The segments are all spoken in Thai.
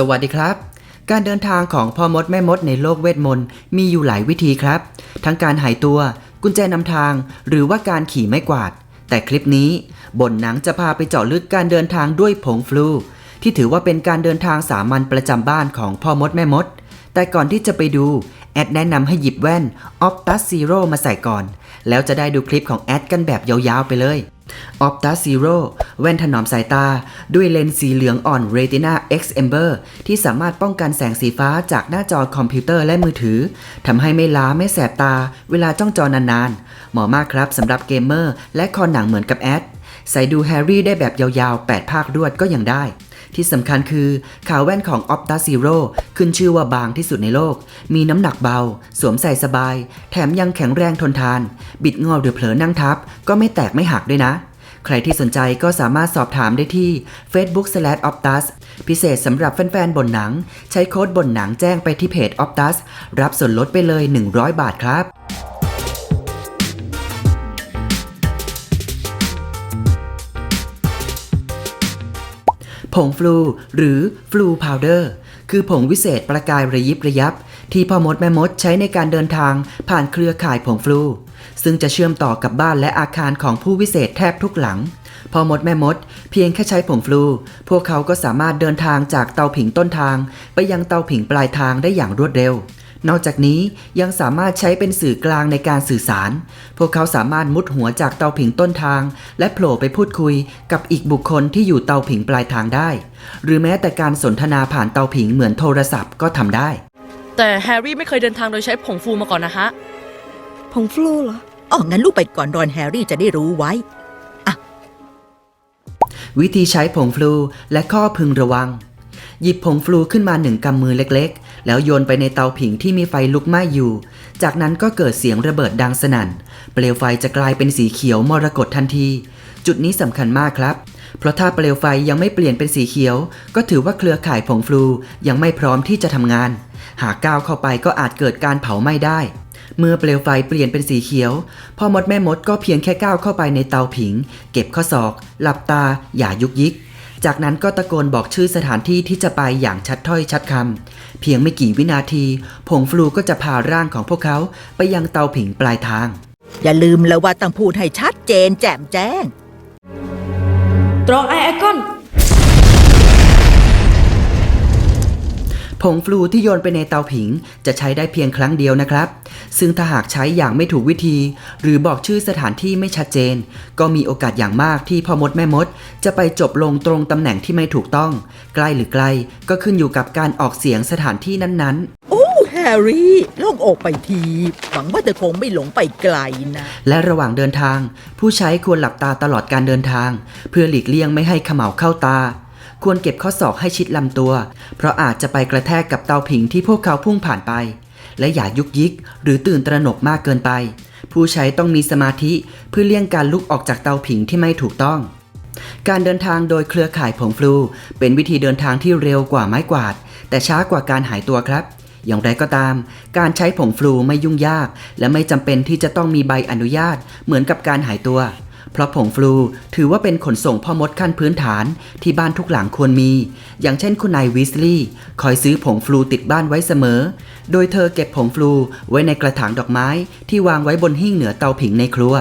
สวัสดีครับ การเดินทางของพ่อมดแม่มดในโลกเวทมนต์มีอยู่หลายวิธีครับ ทั้งการหายตัว กุญแจนำทาง หรือว่าการขี่ไม้กวาด แต่คลิปนี้บนหนังจะพาไปเจาะลึกการเดินทางด้วยผงฟลู ที่ถือว่าเป็นการเดินทางสามัญประจำบ้านของพ่อมดแม่มด แต่ก่อนที่จะไปดู แอดแนะนำให้หยิบแว่น Optus Zero มาใส่ก่อน แล้วจะได้ดูคลิปของแอดกันแบบยาวๆไปเลย Optus Zero แว่นถนอมสายตา ด้วยเลนส์สีเหลืองอ่อน Retina X Amber ที่สามารถป้องกันแสงสีฟ้าจากหน้าจอคอมพิวเตอร์และมือถือทำให้ไม่ล้าไม่แสบตา เวลาจ้องจอนานๆ เหมาะมากครับสำหรับเกมเมอร์และคอหนังเหมือนกับแอดใส่ดูแฮร์รี่ได้แบบยาวๆ 8 ภาครวดก็ยังได้ ที่สำคัญคือขาวแว่นของ Opta Zero ขึ้นชื่อว่าบางที่สุดในโลก มีน้ำหนักเบา สวมใส่สบาย แถมยังแข็งแรงทนทาน บิดงอหรือเผลอนั่งทับ ก็ไม่แตกไม่หักด้วยนะ ใครที่สนใจก็สามารถสอบถามได้ที่ facebook/optus พิเศษสำหรับแฟนๆบนหนัง ใช้โค้ดบนหนังแจ้งไปที่เพจ optus รับส่วนลดไปเลย 100 บาทครับ งฟลูหรือฟลูพาวเดอร์คือผงวิเศษประกายระยิบระยับ ที่พ่อมดแม่มดใช้ในการเดินทางผ่านเครือข่ายผงฟลู ซึ่งจะเชื่อมต่อกับบ้านและอาคารของผู้วิเศษแทบทุกหลังพ่อมดแม่มด เพียงแค่ใช้ผงฟลู พวกเขาก็สามารถเดินทางจากเตาผิงต้นทาง ไปยังเตาผิงปลายทางได้อย่างรวดเร็ว นอกจากนี้ยังสามารถใช้เป็นสื่อกลางในการสื่อสาร พวกเขาสามารถมุดหัวจากเตาผิงต้นทาง และโผล่ไปพูดคุยกับอีกบุคคลที่อยู่เตาผิงปลายทางได้ หรือแม้แต่การสนทนาผ่านเตาผิงเหมือนโทรศัพท์ก็ทำได้ แต่แฮร์รี่ไม่เคยเดินทางโดยใช้ผงฟูมาก่อนนะฮะ ผงฟลูเหรออ๋องั้นลูกไปก่อนรอนแฮร์รี่จะได้รู้ไว้ วิธีใช้ผงฟลูและข้อพึงระวัง หยิบผงฟลูขึ้นมาหนึ่งกำมือเล็กๆ แล้วโยนไปในเตาผิงที่มีไฟลุกไหม้อยู่ จากนั้นก็เกิดเสียงระเบิดดังสนั่น เปลวไฟจะกลายเป็นสีเขียวมรกตทันที จุดนี้สำคัญมากครับ เพราะถ้าเปลวไฟยังไม่เปลี่ยนเป็นสีเขียว ก็ถือว่าเครือข่ายผงฟลูยังไม่พร้อมที่จะทำงาน หากก้าวเข้าไปก็อาจเกิดการเผาไหม้ได้เมื่อเปลวไฟเปลี่ยนเป็นสีเขียว พ่อมดแม่มดก็เพียงแค่ก้าวเข้าไปในเตาผิง เก็บข้อศอก หลับตา อย่ายุกยิก จากนั้นก็ตะโกนบอกชื่อสถานที่ที่จะไปอย่างชัดถ้อยชัดคำ เพียงไม่กี่วินาที ผงฟลูก็จะพาร่างของพวกเขาไปยังเตาผิงปลายทาง อย่าลืมแล้วว่าต้องพูดให้ชัดเจนแจ่มแจ้ง ตรองไอไอคอน ผงฟลูที่โยนไปในเตาผิงจะใช้ได้เพียงครั้งเดียวนะครับ ซึ่งถ้าหากใช้อย่างไม่ถูกวิธี หรือบอกชื่อสถานที่ไม่ชัดเจน ก็มีโอกาสอย่างมากที่พ่อมดแม่มด จะไปจบลงตรงตำแหน่งที่ไม่ถูกต้อง ใกล้หรือไกลก็ขึ้นอยู่กับการออกเสียงสถานที่นั้นๆ โอ้แฮร์รี่โล่งอกไปที หวังว่าเธอคงไม่หลงไปไกลนะ และระหว่างเดินทาง ผู้ใช้ควรหลับตาตลอดการเดินทาง เพื่อหลีกเลี่ยงไม่ให้เขม่าเข้าตา ควรเก็บข้อศอกให้ชิดลำตัว เพราะอาจจะไปกระแทกกับเตาผิงที่พวกเขาพุ่งผ่านไป และอย่ายุกยิกหรือตื่นตระหนกมากเกินไป ผู้ใช้ต้องมีสมาธิเพื่อเลี่ยงการลุกออกจากเตาผิงที่ไม่ถูกต้องการเดินทางโดยเครือข่ายผงฟลู เป็นวิธีเดินทางที่เร็วกว่าไม้กวาด แต่ช้ากว่าการหายตัวครับ อย่างไรก็ตาม การใช้ผงฟลูไม่ยุ่งยาก และไม่จำเป็นที่จะต้องมีใบอนุญาตเหมือนกับการหายตัว เพราะผงฟลูถือว่าเป็นขนส่งพ่อมดขั้นพื้นฐานที่บ้านทุกหลังควรมี อย่างเช่นคุณนายวิสลีย์คอยซื้อผงฟลูติดบ้านไว้เสมอ โดยเธอเก็บผงฟลูไว้ในกระถางดอกไม้ที่วางไว้บนหิ้งเหนือเตาผิงในครัว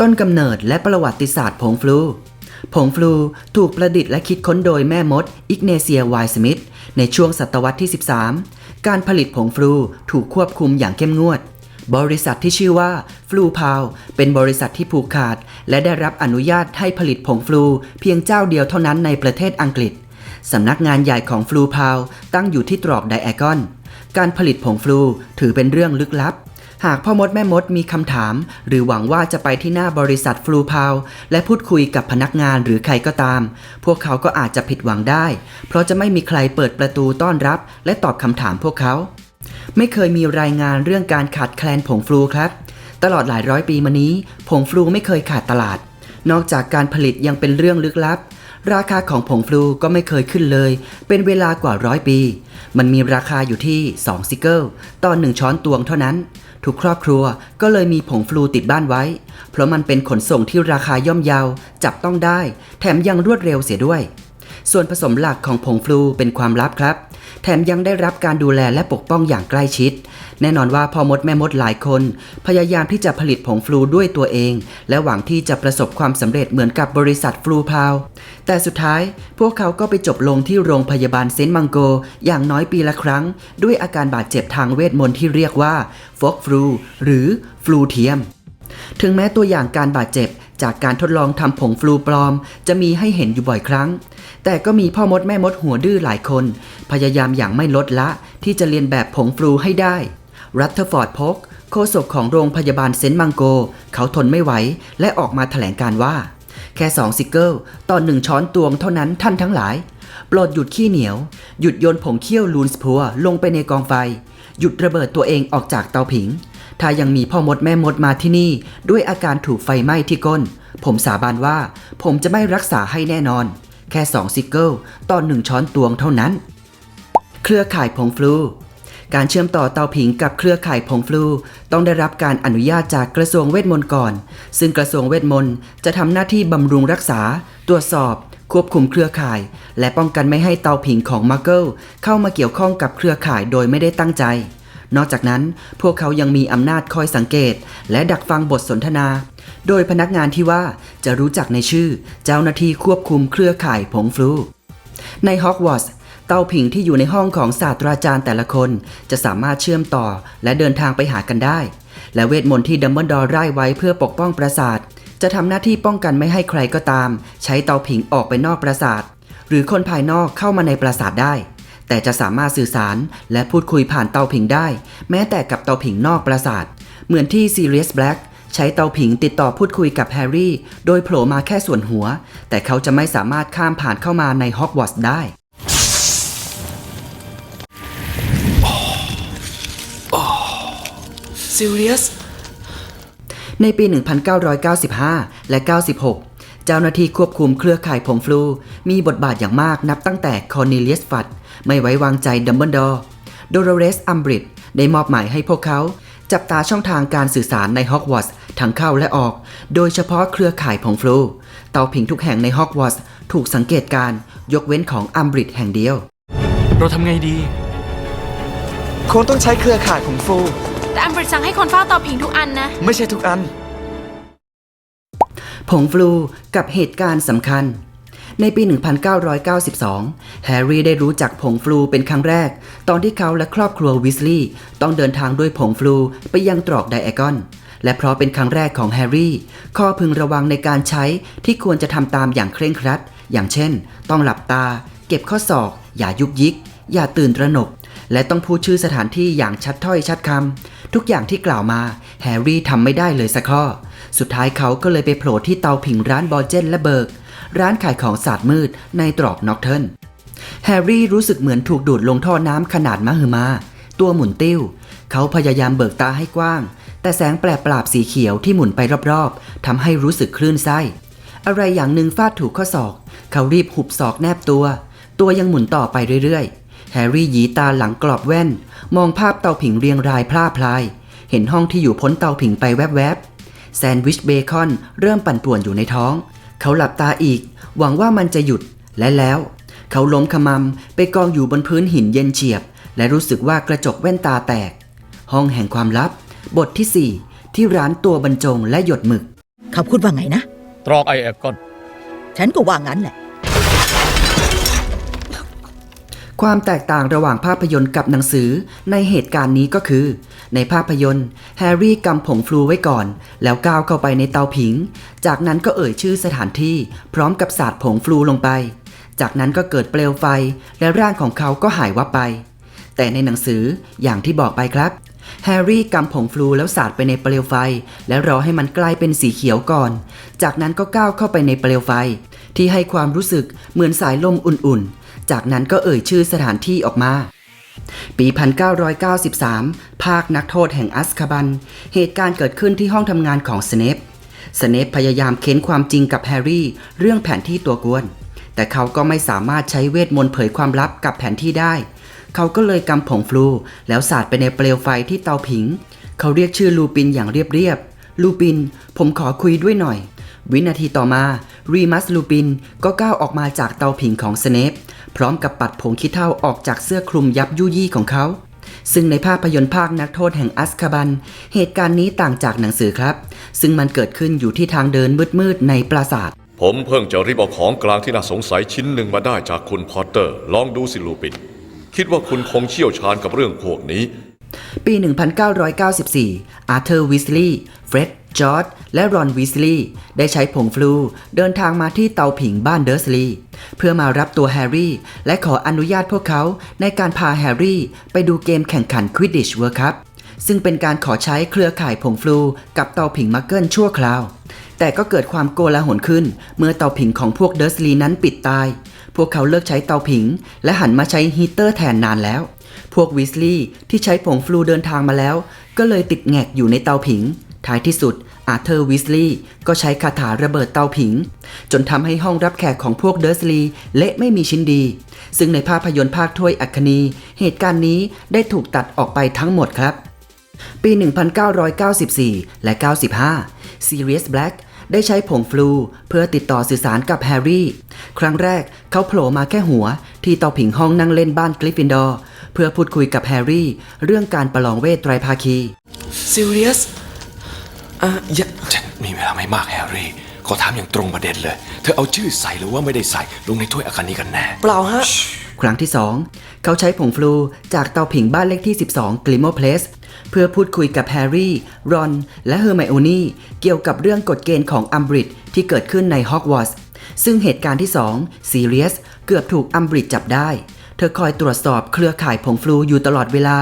ต้นกำเนิดและประวัติศาสตร์ผงฟลูผงฟลูถูกประดิษฐ์และคิดค้นโดยแม่มด อิกเนเซียไวสมิธในช่วงศตวรรษที่ 13 การผลิตผงฟลูถูกควบคุมอย่างเข้มงวด บริษัทที่ชื่อว่าฟลูพาวเป็นบริษัทที่ผูกขาด และได้รับอนุญาตให้ผลิตผงฟลูเพียงเจ้าเดียวเท่านั้นในประเทศอังกฤษ สำนักงานใหญ่ของฟลูพาวตั้งอยู่ที่ตรอกไดแอกอน การผลิตผงฟลูถือเป็นเรื่องลึกลับ หากพ่อมดแม่มดมีคำถาม หรือหวังว่าจะไปที่หน้าบริษัทฟลูพาวและพูดคุยกับพนักงานหรือใครก็ตาม พวกเขาก็อาจจะผิดหวังได้ เพราะจะไม่มีใครเปิดประตูต้อนรับ และตอบคำถามพวกเขา ไม่เคยมีรายงานเรื่องการขาดแคลนผงฟลูครับ ตลอดหลายร้อยปีมานี้ ผงฟลูไม่เคยขาดตลาด นอกจากการผลิตยังเป็นเรื่องลึกลับ ราคาของผงฟลูก็ไม่เคยขึ้นเลย เป็นเวลากว่าร้อยปี มันมีราคาอยู่ที่ 2 ซิกเกิลต่อ1ช้อนตวงเท่านั้น ทุกครอบครัวก็เลยมีผงฟลูติดบ้านไว้ เพราะมันเป็นขนส่งที่ราคาย่อมเยาจับต้องได้ แถมยังรวดเร็วเสียด้วย ส่วนผสมหลักของผงฟลูเป็นความลับครับ แถมยังได้รับการดูแลและปกป้องอย่างใกล้ชิด แน่นอนว่าพ่อมดแม่มดหลายคน พยายามที่จะผลิตผงฟลูด้วยตัวเอง และหวังที่จะประสบความสำเร็จเหมือนกับบริษัทฟลูพาวแต่สุดท้ายพวกเขาก็ไปจบลงที่โรงพยาบาลเซนต์มังโก อย่างน้อยปีละครั้ง ด้วยอาการบาดเจ็บทางเวทมนต์ที่เรียกว่าฟอกฟลูหรือฟลูเทียมถึงแม้ตัวอย่างการบาดเจ็บ จากการทดลองทำผงฟลูปลอม จะมีให้เห็นอยู่บ่อยครั้ง แต่ก็มีพ่อมดแม่มดหัวดื้อหลายคน พยายามอย่างไม่ลดละ ที่จะเรียนแบบผงฟลูให้ได้ รัตเทอร์ฟอร์ดพกโฆษกของโรงพยาบาลเซนต์มังโก เขาทนไม่ไหว และออกมาแถลงการว่า แค่2ซิกเกิลต่อหนึ่งช้อนตวงเท่านั้นท่านทั้งหลายโปรดหยุดขี้เหนียว หยุดโยนผงเคี่ยวลูนสพัวลงไปในกองไฟ หยุดระเบิดตัวเองออกจากเตาผิง ถ้ายังมีพ่อมดแม่มดมาที่นี่ ด้วยอาการถูกไฟไหม้ที่ก้น ผมสาบานว่า ผมจะไม่รักษาให้แน่นอน แค่2ซิกเกิลต่อหนึ่งช้อนตวงเท่านั้น เครือข่ายผงฟลูการเชื่อมต่อเตาผิงกับเครือข่ายผงฟลูต้องได้รับการอนุญาตจากกระทรวงเวทมนต์ก่อน ซึ่งกระทรวงเวทมนต์จะทำหน้าที่บำรุงรักษา ตรวจสอบ ควบคุมเครือข่าย และป้องกันไม่ให้เตาผิงของมาร์เกิลเข้ามาเกี่ยวข้องกับเครือข่ายโดยไม่ได้ตั้งใจ นอกจากนั้นพวกเขายังมีอำนาจคอยสังเกต และดักฟังบทสนทนา โดยพนักงานที่ว่าจะรู้จักในชื่อ เจ้าหน้าที่ควบคุมเครือข่ายผงฟลูในฮอกวอตส์เตาผิงที่อยู่ในห้องของศาสตราจารย์แต่ละคน จะสามารถเชื่อมต่อและเดินทางไปหากันได้ และเวทมนต์ที่ดัมเบิลดอร์ไร้ไว้เพื่อปกป้องปราสาท จะทำหน้าที่ป้องกันไม่ให้ใครก็ตาม ใช้เตาผิงออกไปนอกปราสาท หรือคนภายนอกเข้ามาในปราสาทได้ แต่จะสามารถสื่อสารและพูดคุยผ่านเตาผิงได้ แม้แต่กับเตาผิงนอกปราสาท เหมือนที่ Sirius Black ใช้เตาผิงติดต่อพูดคุยกับแฮร์รี่ โดยโผล่มาแค่ส่วนหัว แต่เขาจะไม่สามารถข้ามผ่านเข้ามาในฮอกวอตส์ได้ซิเรียสในปี 1995 และ 96 เจ้าหน้าที่ควบคุมเครือข่ายผงฟลู มีบทบาทอย่างมากนับตั้งแต่คอร์เนเลียสฟัด ไม่ไว้วางใจดัมเบิลดอร์โดโรเรสอัมบริดได้มอบหมายให้พวกเขา จับตาช่องทางการสื่อสารในฮอกวอตส์ทั้งเข้าและออก โดยเฉพาะเครือข่ายผงฟลู เตาผิงทุกแห่งในฮอกวอตส์ถูกสังเกตการณ์ยกเว้นของอัมบริดแห่งเดียว เราทำไงดี คงต้องใช้เครือข่ายของฟูแต่อัมบริดสั่งให้คนเฝ้าเตาผิงทุกอันนะ ไม่ใช่ทุกอัน ผงฟลูกับเหตุการณ์สำคัญ ในปี 1992 แฮร์รี่ได้รู้จักผงฟลูเป็นครั้งแรก ตอนที่เขาและครอบครัววิสลีย์ต้องเดินทางด้วยผงฟลูไปยังตรอกไดแอกอน และเพราะเป็นครั้งแรกของแฮร์รี่ ข้อพึงระวังในการใช้ที่ควรจะทำตามอย่างเคร่งครัด อย่างเช่น ต้องหลับตา เก็บข้อศอก อย่ายุกยิก อย่าตื่นตระหนก และต้องพูดชื่อสถานที่อย่างชัดถ้อยชัดคำทุกอย่างที่กล่าวมาแฮร์รี่ทำไม่ได้เลยสักข้อ สุดท้ายเขาก็เลยไปโผล่ที่เตาผิงร้านบอเจนและเบิร์ก ร้านขายของศาสตร์มืดในตรอกน็อกเทิร์นแฮร์รี่รู้สึกเหมือนถูกดูดลงท่อน้ำขนาดมหึมา ตัวหมุนติ้ว เขาพยายามเบิกตาให้กว้าง แต่แสงแปลกปราบสีเขียวที่หมุนไปรอบๆทำให้รู้สึกคลื่นไส้ อะไรอย่างหนึ่งฟาดถูกข้อศอก เขารีบหุบศอกแนบตัว ตัวยังหมุนต่อไปเรื่อยๆ แฮร์รี่หยีตาหลังกรอบแว่น มองภาพเตาผิงเรียงรายพร่าพลาย เห็นห้องที่อยู่พ้นเตาผิงไปแวบๆแซนด์วิชเบคอนเริ่มปั่นป่วนอยู่ในท้อง เขาหลับตาอีก หวังว่ามันจะหยุดและแล้ว เขาล้มขมำไปกองอยู่บนพื้นหินเย็นเฉียบ และรู้สึกว่ากระจกแว่นตาแตก ห้องแห่งความลับ บทที่ 4 ที่ร้านตัวบรรจงและหยดหมึก เขาพูดว่าไงนะ ตรอกไอแอกอน ฉันก็ว่างั้นแหละ ความแตกต่างระหว่างภาพยนตร์กับหนังสือในเหตุการณ์นี้ก็คือ ในภาพยนตร์ แฮร์รี่กำผงฟลูไว้ก่อน แล้วก้าวเข้าไปในเตาผิง จากนั้นก็เอ่ยชื่อสถานที่ พร้อมกับสาดผงฟลูลงไป จากนั้นก็เกิดเปลวไฟ และร่างของเขาก็หายวับไป แต่ในหนังสืออย่างที่บอกไปครับ แฮร์รี่กำผงฟลูแล้วสาดไปในเปลวไฟ แล้วรอให้มันกลายเป็นสีเขียวก่อน จากนั้นก็ก้าวเข้าไปในเปลวไฟ ที่ให้ความรู้สึกเหมือนสายลมอุ่นๆ จากนั้นก็เอ่ยชื่อสถานที่ออกมา ปี 1993 ภาคนักโทษแห่งอัสคาบัน เหตุการณ์เกิดขึ้นที่ห้องทำงานของสเนป สเนปพยายามเค้นความจริงกับแฮร์รี่ เรื่องแผนที่ตัวกวน แต่เขาก็ไม่สามารถใช้เวทมนต์เผยความลับกับแผนที่ได้ เขาก็เลยกำผงฟลู แล้วสาดไปในเปลวไฟที่เตาผิง เขาเรียกชื่อลูปินอย่างเรียบๆ ลูปิน ผมขอคุยด้วยหน่อย วินาทีต่อมา รีมัสลูปินก็ก้าวออกมาจากเตาผิงของสเนป พร้อมกับปัดผงขี้เถ้าออกจากเสื้อคลุมยับยุยี่ของเขา ซึ่งในภาพยนตร์ภาคนักโทษแห่งอัสคาบัน เหตุการณ์นี้ต่างจากหนังสือครับ ซึ่งมันเกิดขึ้นอยู่ที่ทางเดินมืดๆในปราสาท ผมเพิ่งจะริบเอาของกลางที่น่าสงสัยชิ้นหนึ่งมาได้จากคุณพอตเตอร์ ลองดูสิลูปิน คิดว่าคุณคงเชี่ยวชาญกับเรื่องพวกนี้ ปี 1994 อาร์เธอร์วิสลีย์ เฟร็ด จอร์ดและรอนวิสลีย์ได้ใช้ผงฟลูเดินทางมาที่เตาผิงบ้านเดอร์สลีย์เพื่อมารับตัวแฮร์รี่ และขออนุญาตพวกเขาในการพาแฮร์รี่ ไปดูเกมแข่งขันควิดดิชเวิร์คัพซึ่งเป็นการขอใช้เครือข่ายผงฟลูกับเตาผิงมักเกิลชั่วคราว แต่ก็เกิดความโกลาหลขึ้น เมื่อเตาผิงของพวกเดอร์สลีย์นั้นปิดตาย พวกเขาเลิกใช้เตาผิง และหันมาใช้ฮีเตอร์แทนนานแล้วพวกวิสลีย์ที่ใช้ผงฟลูเดินทางมาแล้ว ก็เลยติดแงกอยู่ในเตาผิง ท้ายที่สุดอาร์เธอร์วิสลีย์ก็ใช้คาถาระเบิดเตาผิง จนทำให้ห้องรับแขกของพวกเดอร์สลีย์เละไม่มีชิ้นดี ซึ่งในภาพยนตร์ภาคถ้วยอัคนี เหตุการณ์นี้ได้ถูกตัดออกไปทั้งหมดครับ ปี 1994 และ 95 Sirius Black ได้ใช้ผงฟลูเพื่อติดต่อสื่อสารกับแฮร์รี่ ครั้งแรกเขาโผล่มาแค่หัว ที่เตาผิงห้องนั่งเล่นบ้านกริฟฟินดอร์ เพื่อพูดคุยกับแฮร์รี่ เรื่องการประลองเวทไตรภาคีซิเรียส อะอย่าฉันมีเวลาไม่มากแฮร์รี่ ขอถามอย่างตรงประเด็นเลย เธอเอาชื่อใส่หรือว่าไม่ได้ใส่ลงในถ้วยอาคานีกันแน่ เปล่าฮะ ครั้งที่ 2 เขาใช้ผงฟลูจากเตาผิงบ้านเลขที่ 12 กลิโมเพลสเพื่อพูดคุยกับแฮร์รี่ รอน และเฮอร์ไมโอนี่เกี่ยวกับเรื่องกฎเกณฑ์ของอัมบริดที่เกิดขึ้นในฮอกวอตส์ซึ่งเหตุการณ์ที่2ซีเรียสเกือบถูกอัมบริดจับได้ เธอคอยตรวจสอบเครือข่ายผงฟลูอยู่ตลอดเวลา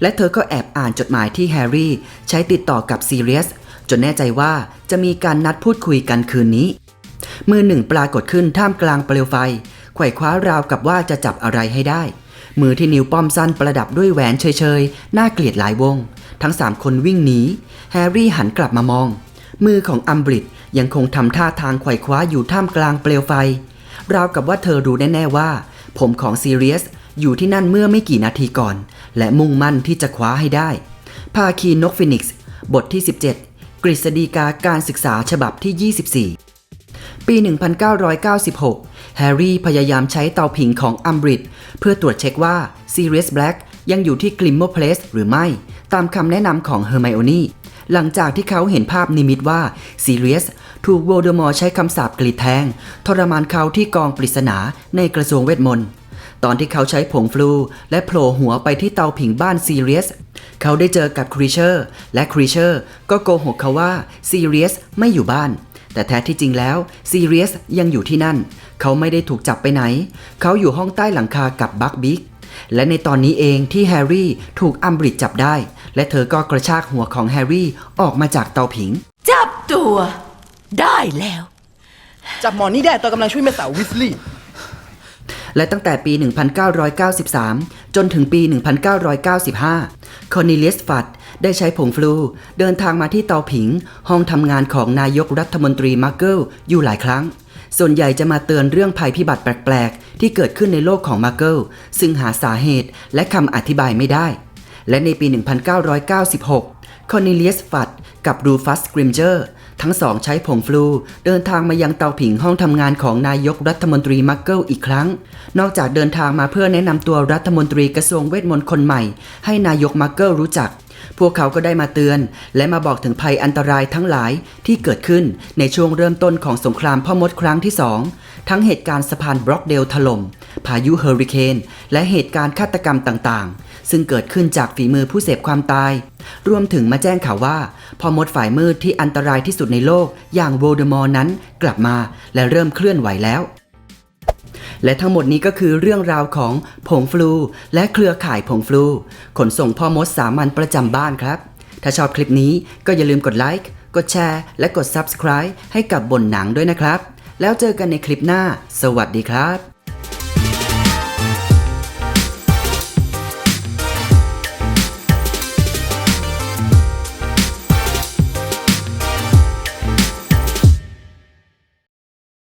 และเธอก็แอบอ่านจดหมายที่แฮร์รี่ ใช้ติดต่อกับซีเรียส จนแน่ใจว่าจะมีการนัดพูดคุยกันคืนนี้ มือหนึ่งปรากฏขึ้นท่ามกลางเปลวไฟ ไขว่คว้าราวกับว่าจะจับอะไรให้ได้ มือที่นิ้วป้อมสั้นประดับด้วยแหวนเฉยๆ น่าเกลียดหลายวง ทั้งสามคนวิ่งหนี แฮร์รี่หันกลับมามอง มือของอัมบริดยังคงทำท่าทางไขว่คว้าอยู่ท่ามกลางเปลวไฟ ราวกับว่าเธอรู้แน่ๆว่า ผมของซีเรียสอยู่ที่นั่นเมื่อไม่กี่นาทีก่อน และมุ่งมั่นที่จะคว้าให้ได้ ภาคีนกฟินิกซ์ บทที่ 17 กฤษฎีกาการศึกษาฉบับที่ 24 ปี 1996 แฮร์รี่พยายามใช้เตาผิงของอัมบริดเพื่อตรวจเช็คว่าซีเรียสแบล็กยังอยู่ที่กลิมโมเพลสหรือไม่ ตามคำแนะนำของเฮอร์ไมโอนี่หลังจากที่เขาเห็นภาพนิมิตว่าซีเรียสถูกโวลเดอมอร์ใช้คำสาปกรีดแทง ทรมานเขาที่กองปริศนาในกระทรวงเวทมนต์ ตอนที่เขาใช้ผงฟลูและโผล่หัวไปที่เตาผิงบ้านซีเรียสเขาได้เจอกับครีเชอร์และครีเชอร์ก็โกหกเขาว่าซีเรียสไม่อยู่บ้าน แต่แท้ที่จริงแล้วซีเรียสยังอยู่ที่นั่น เขาไม่ได้ถูกจับไปไหน เขาอยู่ห้องใต้หลังคากับบักบิ๊กและในตอนนี้เองที่แฮร์รี่ถูกอัมบริดจับได้ และเธอก็กระชากหัวของแฮร์รี่ออกมาจากเตาผิง จับตัว ได้แล้ว จับหมอนี่ได้ตอนกำลังช่วยแม่สาววิสลีย์ และตั้งแต่ปี 1993 จนถึงปี 1995 คอร์เนเลียสฟัดได้ใช้ผงฟลูเดินทางมาที่เตาผิง ห้องทำงานของนายกรัฐมนตรีมาร์เกิลอยู่หลายครั้ง ส่วนใหญ่จะมาเตือนเรื่องภัยพิบัติแปลก ๆ ที่เกิดขึ้นในโลกของมาร์เกิลซึ่งหาสาเหตุและคำอธิบายไม่ได้ และในปี 1996 คอร์เนเลียสฟัดกับรูฟัสกริมเจอร์ ทั้งสองใช้ผงฟลูเดินทางมายังเตาผิงห้องทำงานของนายกรัฐมนตรีมักเกิลอีกครั้ง นอกจากเดินทางมาเพื่อแนะนำตัวรัฐมนตรีกระทรวงเวทมนต์คนใหม่ ให้นายกมักเกิลรู้จัก พวกเขาก็ได้มาเตือน และมาบอกถึงภัยอันตรายทั้งหลายที่เกิดขึ้นในช่วงเริ่มต้นของสงครามพ่อมดครั้งที่สองทั้งเหตุการณ์สะพานบล็อกเดลถล่มพายุเฮอริเคนและเหตุการณ์ฆาตกรรมต่างๆ ซึ่งเกิดขึ้นจากฝีมือผู้เสพความตาย รวมถึงมาแจ้งข่าวว่า พอมดฝ่ายมืดที่อันตรายที่สุดในโลก อย่างโวลเดอมอร์นั้นกลับมาและเริ่มเคลื่อนไหวแล้ว และทั้งหมดนี้ก็คือเรื่องราวของผงฟลู และเครือข่ายผงฟลู ขนส่งพ่อมดสามัญประจำบ้านครับ ถ้าชอบคลิปนี้ก็อย่าลืมกดไลค์กดแชร์ และกด Subscribe ให้กับบนหนังด้วยนะครับ แล้วเจอกันในคลิปหน้า สวัสดีครับ